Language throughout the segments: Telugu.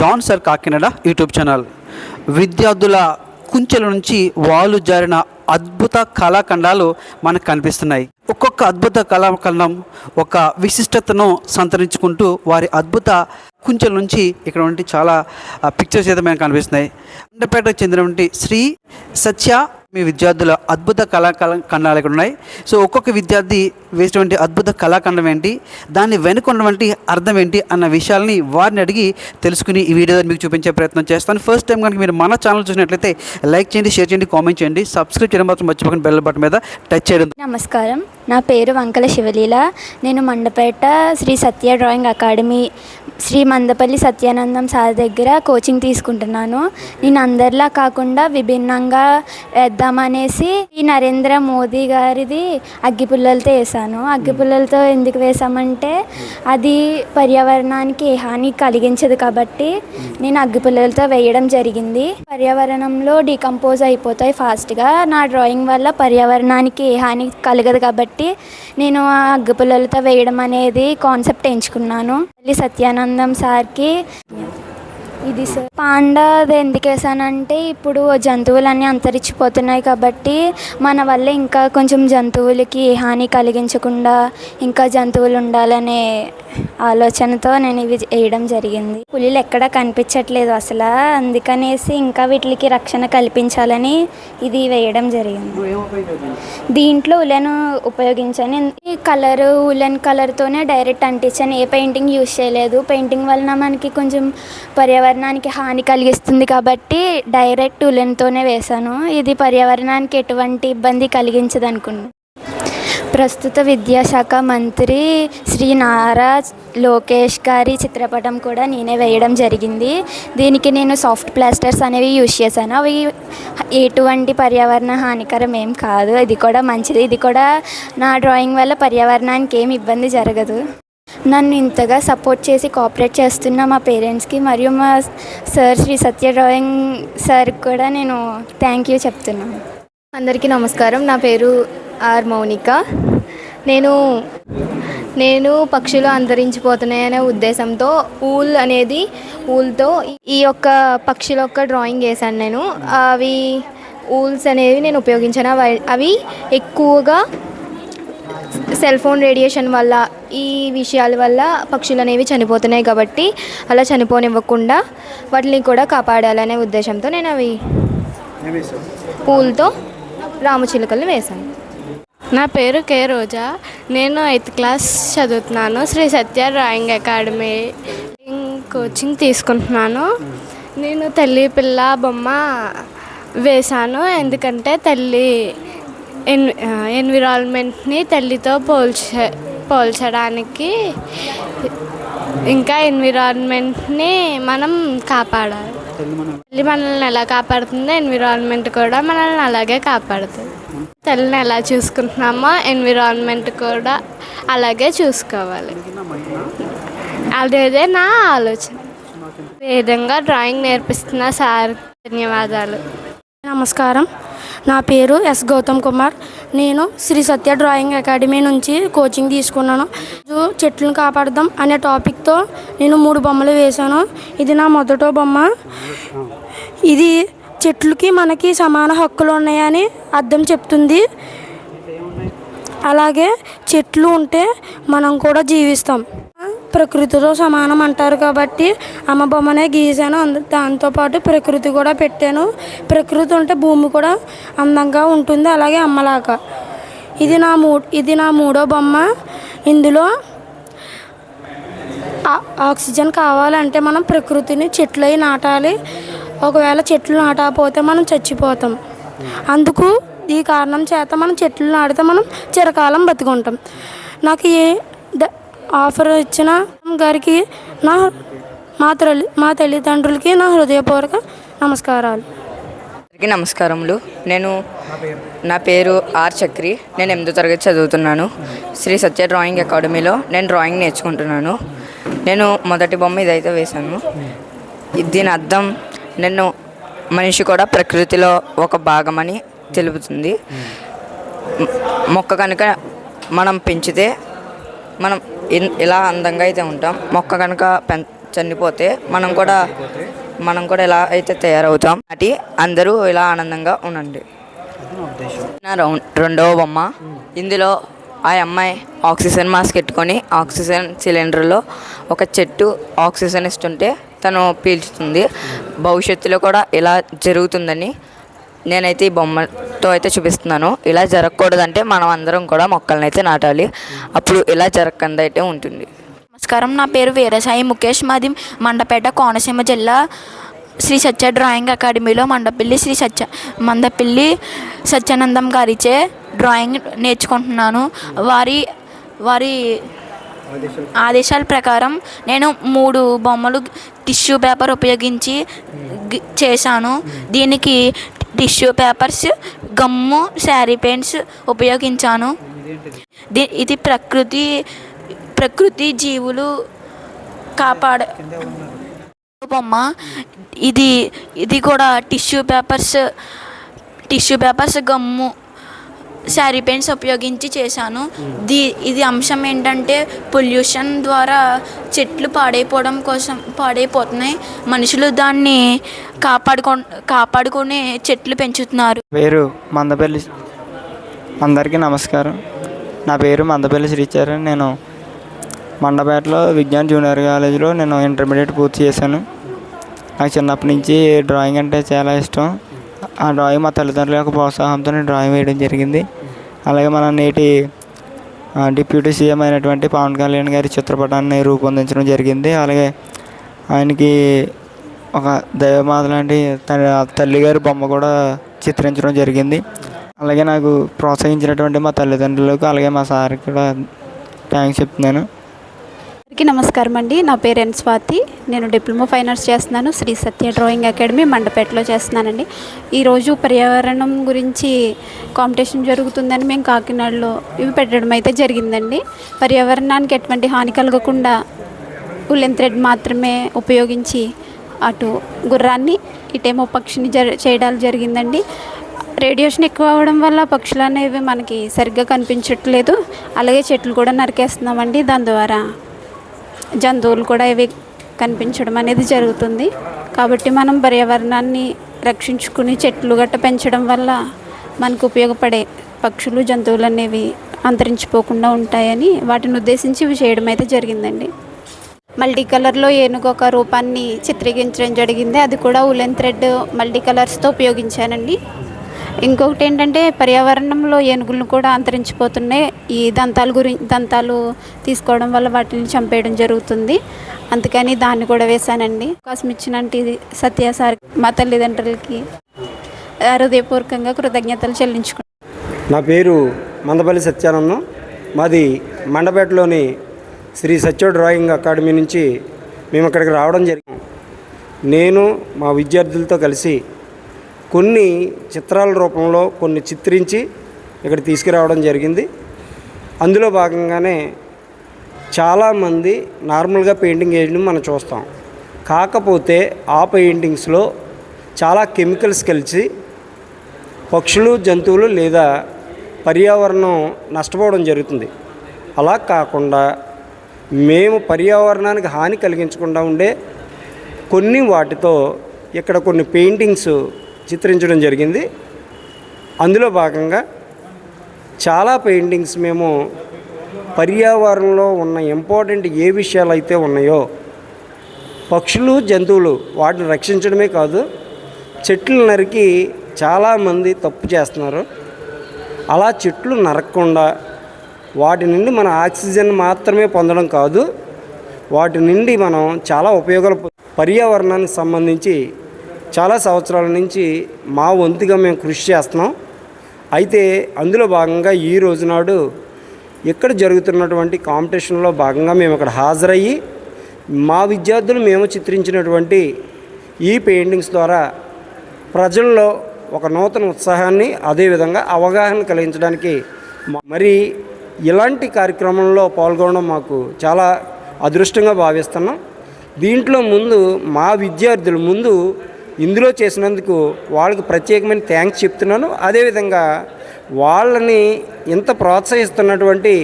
John sir Kakinada YouTube channel. విద్యార్థుల కుంచెల నుంచి వాళ్ళు జారిన అద్భుత కళాఖండాలు మనకు కనిపిస్తున్నాయి. ఒక్కొక్క అద్భుత కళాఖండం ఒక విశిష్టతను సంతరించుకుంటూ వారి అద్భుత కుంచెల నుంచి ఇక్కడ ఉండి చాలా పిక్చర్స్ అయితే మనకు కనిపిస్తున్నాయి. అండపేటకు చెందినటువంటి శ్రీ సత్య మీ విద్యార్థుల అద్భుత కళాకళ ఖండాలు ఇక్కడ ఉన్నాయి. సో ఒక్కొక్క విద్యార్థి వేసినటువంటి అద్భుత కళాఖండం ఏంటి? దాన్ని వెనుక ఉన్నటువంటి అర్థం ఏంటి? అన్న విషయాల్ని వారిని అడిగి తెలుసుకుని ఈ వీడియో మీకు చూపించే ప్రయత్నం చేస్తాను. ఫస్ట్ టైం కనుక మీరు మన ఛానల్ చూసినట్లయితే లైక్ చేయండి షేర్ చేయండి కామెంట్ చేయండి. సబ్స్క్రైబ్ చేయడం మాత్రం మర్చిపోకండి బెల్ బటన్ మీద టచ్ చేయడం. నమస్కారం. నా పేరు వంకల శివలీల. నేను Mandapeta Shri Satya drawing academy Shri Mandapalli Satyanandam sir దగ్గర కోచింగ్ తీసుకుంటున్నాను. నేను అందరిలా కాకుండా విభిన్నంగా వేద్దామనేసి ఈ నరేంద్ర మోదీ గారిది అగ్గిపుల్లలతో వేసాను. అగ్గిపుల్లలతో ఎందుకు వేసామంటే అది పర్యావరణానికి ఏ హాని కలిగించదు కాబట్టి నేను అగ్గిపుల్లలతో వేయడం జరిగింది. పర్యావరణంలో డికంపోజ్ అయిపోతాయి ఫాస్ట్గా. నా డ్రాయింగ్ వల్ల పర్యావరణానికి ఏ హాని కలగదు కాబట్టి నేను ఆ అగ్గిపుల్లలతో వేయడం అనేది కాన్సెప్ట్ ఎంచుకున్నాను. మళ్ళీ సత్యానందం సార్కి ఇది సార్. పాండా అది ఎందుకు వేసానంటే ఇప్పుడు జంతువులన్నీ అంతరించిపోతున్నాయి కాబట్టి మన వల్ల ఇంకా కొంచెం జంతువులకి హాని కలిగించకుండా ఇంకా జంతువులు ఉండాలనే ఆలోచనతో నేను ఇవి వేయడం జరిగింది. పులిలు ఎక్కడా కనిపించట్లేదు అసలు. అందుకనేసి ఇంకా వీటికి రక్షణ కల్పించాలని ఇది వేయడం జరిగింది. దీంట్లో ఉలెన్ ఉపయోగించాను కలర్ ఉలెన్ కలర్తోనే డైరెక్ట్ అంటించాను ఏ పెయింటింగ్ యూజ్ చేయలేదు. పెయింటింగ్ వలన మనకి కొంచెం పర్యావరణ పర్యావరణానికి హాని కలిగిస్తుంది కాబట్టి డైరెక్ట్ ఉలెన్తోనే వేశాను. ఇది పర్యావరణానికి ఎటువంటి ఇబ్బంది కలిగించదు అనుకున్నాను ప్రస్తుత విద్యాశాఖ మంత్రి శ్రీ నారా లోకేష్ గారి చిత్రపటం కూడా నేనే వేయడం జరిగింది. దీనికి నేను సాఫ్ట్ ప్లాస్టర్స్ అనేవి యూజ్ చేశాను. అవి ఎటువంటి పర్యావరణ హానికరం ఏం కాదు. ఇది కూడా మంచిది. ఇది కూడా నా డ్రాయింగ్ వల్ల పర్యావరణానికి ఏం ఇబ్బంది జరగదు. నన్ను ఇంతగా సపోర్ట్ చేసి కోఆపరేట్ చేస్తున్న మా పేరెంట్స్కి మరియు మా సార్ శ్రీ సత్య డ్రాయింగ్ సార్కి కూడా నేను థ్యాంక్ యూ చెప్తున్నాను. అందరికీ నమస్కారం. నా పేరు ఆర్ మౌనిక. నేను నేను పక్షులు అంతరించిపోతున్నాయనే ఉద్దేశంతో ఊల్ అనేది ఊల్తో ఈ యొక్క పక్షుల యొక్క డ్రాయింగ్ వేశాను నేను. అవి ఊల్స్ అనేవి నేను ఉపయోగించాను. అవి- అవి ఎక్కువగా సెల్ ఫోన్ రేడియేషన్ వల్ల ఈ విషయాల వల్ల పక్షులు అనేవి చనిపోతున్నాయి కాబట్టి అలా చనిపోనివ్వకుండా వాటిని కూడా కాపాడాలనే ఉద్దేశంతో నేను అవి పూలతో రామచిలుకలు వేశాను. నా పేరు కే రోజా. నేను ఎయిత్ క్లాస్ చదువుతున్నాను. Shri Satya drawing academy coaching తీసుకుంటున్నాను. నేను తల్లి పిల్ల బొమ్మ వేశాను. ఎందుకంటే తల్లి ఎన్ ఎన్విరాన్మెంట్ని తల్లితో పోల్చ పోల్చడానికి ఇంకా ఎన్విరాన్మెంట్ని మనం కాపాడాలి. తల్లి మనల్ని ఎలా కాపాడుతుందో ఎన్విరాన్మెంట్ కూడా మనల్ని అలాగే కాపాడుతుంది. తల్లిని ఎలా చూసుకుంటున్నామో ఎన్విరాన్మెంట్ కూడా అలాగే చూసుకోవాలి. అదేదే నా ఆలోచన. ఈ విధంగా డ్రాయింగ్ నేర్పిస్తున్న సార్ ధన్యవాదాలు. నమస్కారం. నా పేరు ఎస్ గౌతమ్ కుమార్. నేను శ్రీ సత్య డ్రాయింగ్ అకాడమీ నుంచి కోచింగ్ తీసుకున్నాను. చెట్లను కాపాడదాం అనే టాపిక్తో నేను మూడు బొమ్మలు వేశాను. ఇది నా మొదటో బొమ్మ. ఇది చెట్లకి మనకి సమాన హక్కులు ఉన్నాయని అర్థం చెప్తుంది. అలాగే చెట్లు ఉంటే మనం కూడా జీవిస్తాం. ప్రకృతితో సమానం అంటారు కాబట్టి అమ్మ బొమ్మనే గీసాను. అందు దాంతోపాటు ప్రకృతి కూడా పెట్టాను. ప్రకృతి ఉంటే భూమి కూడా అందంగా ఉంటుంది. అలాగే అమ్మలాగా. ఇది నా మూ ఇది నా మూడో బొమ్మ. ఇందులో ఆ- ఆక్సిజన్ కావాలంటే మనం ప్రకృతిని చెట్లు అయి నాటాలి. ఒకవేళ చెట్లు నాటకపోతే మనం చచ్చిపోతాం. అందుకు ఈ కారణం చేత మనం చెట్లు నాటితే మనం చిరకాలం బతుకుంటాం. నాకు ఏ ఆఫర్ ఇచ్చిన గారికి నా మా తల్లి మా తల్లిదండ్రులకి నా హృదయపూర్వక నమస్కారాలు. అందరికీ నమస్కారములు. నేను నా పేరు ఆర్ చక్రి. నేను ఎనిమిదో తరగతి చదువుతున్నాను. శ్రీ సత్య డ్రాయింగ్ అకాడమీలో నేను డ్రాయింగ్ నేర్చుకుంటున్నాను. నేను మొదటి బొమ్మ ఇదైతే వేశాను. ఇది- దీని అర్థం నేను మనిషి కూడా ప్రకృతిలో ఒక భాగమని తెలుపుతుంది. మొక్క కనుక మనం పెంచితే మనం ఇలా అందంగా అయితే ఉంటాం. మొక్క కనుక పెం చనిపోతే మనం కూడా మనం కూడా ఇలా అయితే తయారవుతాం. అటు అందరూ ఇలా ఆనందంగా ఉండండి. నా రౌండ్ రెండవ బొమ్మ. ఇందులో ఆ అమ్మాయి ఆక్సిజన్ మాస్క్ పెట్టుకొని ఆక్సిజన్ సిలిండర్లో ఒక చెట్టు ఆక్సిజన్ ఇస్తుంటే తను పీల్చుతుంది. భవిష్యత్తులో కూడా ఇలా జరుగుతుందని నేనైతే ఈ బొమ్మతో అయితే చూపిస్తున్నాను. ఇలా జరగకూడదంటే మనం అందరం కూడా మొక్కలను అయితే నాటాలి. అప్పుడు ఇలా జరగకుండా అయితే ఉంటుంది. నమస్కారం. నా పేరు వీరసాయి ముఖేష్ మాది మండపేట కోనసీమ జిల్లా శ్రీ సత్య డ్రాయింగ్ అకాడమీలో మండపల్లి శ్రీ సత్య మందపల్లి సత్యానందం గారిచే డ్రాయింగ్ నేర్చుకుంటున్నాను. వారి వారి ఆదేశాల ప్రకారం నేను మూడు బొమ్మలు టిష్యూ పేపర్ ఉపయోగించి చేశాను. దీనికి tissue papers gum sari paints ఉపయోగించాను. ఇది ప్రకృతి ప్రకృతి జీవులు కాపాడ బొమ్మ. ఇది ఇది కూడా tissue papers tissue papers gum sari paints ఉపయోగించి చేశాను. దీ ఇది అంశం ఏంటంటే పొల్యూషన్ ద్వారా చెట్లు పాడైపోవడం కోసం పాడైపోతున్నాయి. మనుషులు దాన్ని కాపాడుకో కాపాడుకునే చెట్లు పెంచుతున్నారు. పేరు మందపల్లి అందరికీ నమస్కారం. నా పేరు మందపల్లి శ్రీచరణ్. నేను మండపేటలో విజ్ఞాన్ జూనియర్ కాలేజీలో నేను ఇంటర్మీడియట్ పూర్తి చేశాను. నాకు చిన్నప్పటి నుంచి డ్రాయింగ్ అంటే చాలా ఇష్టం. ఆ డ్రాయింగ్ మా తల్లిదండ్రుల యొక్క ప్రోత్సాహంతో నేను డ్రాయింగ్ వేయడం జరిగింది. అలాగే మన నేటి డిప్యూటీ సీఎం అయినటువంటి పవన్ కళ్యాణ్ గారి చిత్రపటాన్ని రూపొందించడం జరిగింది. అలాగే ఆయనకి ఒక దైవమాత లాంటి తల్లి గారి బొమ్మ కూడా చిత్రించడం జరిగింది. అలాగే నాకు ప్రోత్సహించినటువంటి మా తల్లిదండ్రులకు అలాగే మా సార్కి కూడా థ్యాంక్స్ చెప్తున్నాను. అందరికీ నమస్కారం అండి. నా పేరు ఎన్ స్వాతి. నేను డిప్లొమా ఫైన్ ఆర్ట్స్ చేస్తున్నాను. శ్రీ సత్య డ్రాయింగ్ అకాడమీ మండపేటలో చేస్తున్నానండి. ఈరోజు పర్యావరణం గురించి కాంపిటీషన్ జరుగుతుందని మేము కాకినాడలో ఇవి పెట్టడం అయితే జరిగిందండి. పర్యావరణానికి ఎటువంటి హాని కలగకుండా ఉల్లెన్ థ్రెడ్ మాత్రమే ఉపయోగించి అటు గుర్రాన్ని ఇటేమో పక్షిని జ చేయడాలు జరిగిందండి. రేడియేషన్ ఎక్కువ అవ్వడం వల్ల పక్షులు అనేవి మనకి సరిగ్గా కనిపించట్లేదు. అలాగే చెట్లు కూడా నరికేస్తున్నామండి. దాని ద్వారా జంతువులు కూడా ఇవి కనిపించడం అనేది జరుగుతుంది. కాబట్టి మనం పర్యావరణాన్ని రక్షించుకుని చెట్లు గట్ట పెంచడం వల్ల మనకు ఉపయోగపడే పక్షులు జంతువులు అనేవి అంతరించిపోకుండా ఉంటాయని వాటిని ఉద్దేశించి ఇవి చేయడం అయితే జరిగిందండి. మల్టీ కలర్లో ఏనుగు ఒక రూపాన్ని చిత్రీకరించడం జరిగింది. అది కూడా ఉలెన్ థ్రెడ్ మల్టీ కలర్స్తో ఉపయోగించానండి. ఇంకొకటి ఏంటంటే పర్యావరణంలో ఏనుగులను కూడా అంతరించిపోతున్నాయి. ఈ దంతాల గురి దంతాలు తీసుకోవడం వల్ల వాటిని చంపేయడం జరుగుతుంది. అందుకని దాన్ని కూడా వేశానండి. అవకాశం ఇచ్చినట్టు సత్యసారి మా తల్లిదండ్రులకి హృదయపూర్వకంగా కృతజ్ఞతలు చెల్లించుకున్నాను నా పేరు మందపల్లి సత్యానందం. మాది మండపేటలోని శ్రీ సత్య డ్రాయింగ్ అకాడమీ నుంచి మేము అక్కడికి రావడం జరిగింది. నేను మా విద్యార్థులతో కలిసి కొన్ని చిత్రాల రూపంలో కొన్ని చిత్రించి ఇక్కడ తీసుకురావడం జరిగింది. అందులో భాగంగానే చాలామంది నార్మల్గా పెయింటింగ్ వేయడం మనం చూస్తాం. కాకపోతే ఆ పెయింటింగ్స్లో చాలా కెమికల్స్ కలిసి పక్షులు జంతువులు లేదా పర్యావరణం నష్టపోవడం జరుగుతుంది. అలా కాకుండా మేము పర్యావరణానికి హాని కలిగించకుండా ఉండే కొన్ని వాటితో ఇక్కడ కొన్ని పెయింటింగ్స్ చిత్రించడం జరిగింది. అందులో భాగంగా చాలా పెయింటింగ్స్ మేము పర్యావరణంలో ఉన్న ఇంపార్టెంట్ ఏ విషయాలు అయితే ఉన్నాయో పక్షులు జంతువులు వాటిని రక్షించడమే కాదు చెట్లు నరికి చాలామంది తప్పు చేస్తున్నారు. అలా చెట్లు నరకకుండా వాటి నుండి మన ఆక్సిజన్ మాత్రమే పొందడం కాదు వాటి నుండి మనం చాలా ఉపయోగాలు పర్యావరణానికి సంబంధించి చాలా సంవత్సరాల నుంచి మా వంతుగా మేము కృషి చేస్తున్నాం. అయితే అందులో భాగంగా ఈ రోజు నాడు ఇక్కడ జరుగుతున్నటువంటి కాంపిటీషన్లో భాగంగా మేము ఇక్కడ హాజరయ్యి మా విద్యార్థులు మేము చిత్రించినటువంటి ఈ పెయింటింగ్స్ ద్వారా ప్రజల్లో ఒక నూతన ఉత్సాహాన్ని అదేవిధంగా అవగాహన కలిగించడానికి మరి ఇలాంటి కార్యక్రమంలో పాల్గొనడం మాకు చాలా అదృష్టంగా భావిస్తున్నాం. దీంట్లో ముందు మా విద్యార్థులు ముందు ఇందులో చేసినందుకు వాళ్ళకి ప్రత్యేకమైన థ్యాంక్స్ చెప్తున్నాను. అదేవిధంగా వాళ్ళని ఇంత ప్రోత్సహిస్తున్నటువంటి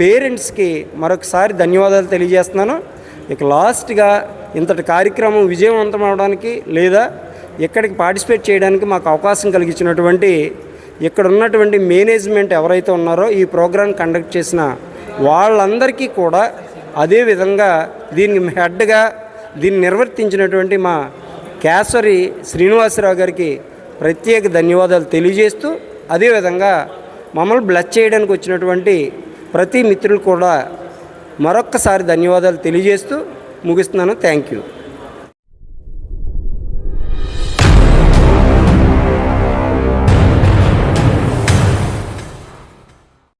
పేరెంట్స్కి మరొకసారి ధన్యవాదాలు తెలియజేస్తున్నాను. ఇక లాస్ట్గా ఇంతటి కార్యక్రమం విజయవంతం అవడానికి లేదా ఇక్కడికి పార్టిసిపేట్ చేయడానికి మాకు అవకాశం కలిగించినటువంటి ఇక్కడ ఉన్నటువంటి మేనేజ్మెంట్ ఎవరైతే ఉన్నారో ఈ ప్రోగ్రాం కండక్ట్ చేసిన వాళ్ళందరికీ కూడా అదేవిధంగా దీనికి హెడ్గా దీన్ని నిర్వర్తించినటువంటి మా కేసరి శ్రీనివాసరావు గారికి ప్రత్యేక ధన్యవాదాలు తెలియజేస్తూ అదేవిధంగా మమ్మల్ని బ్లస్ చేయడానికి వచ్చినటువంటి ప్రతి మిత్రులు కూడా మరొక్కసారి ధన్యవాదాలు తెలియజేస్తూ ముగిస్తున్నాను. Thank you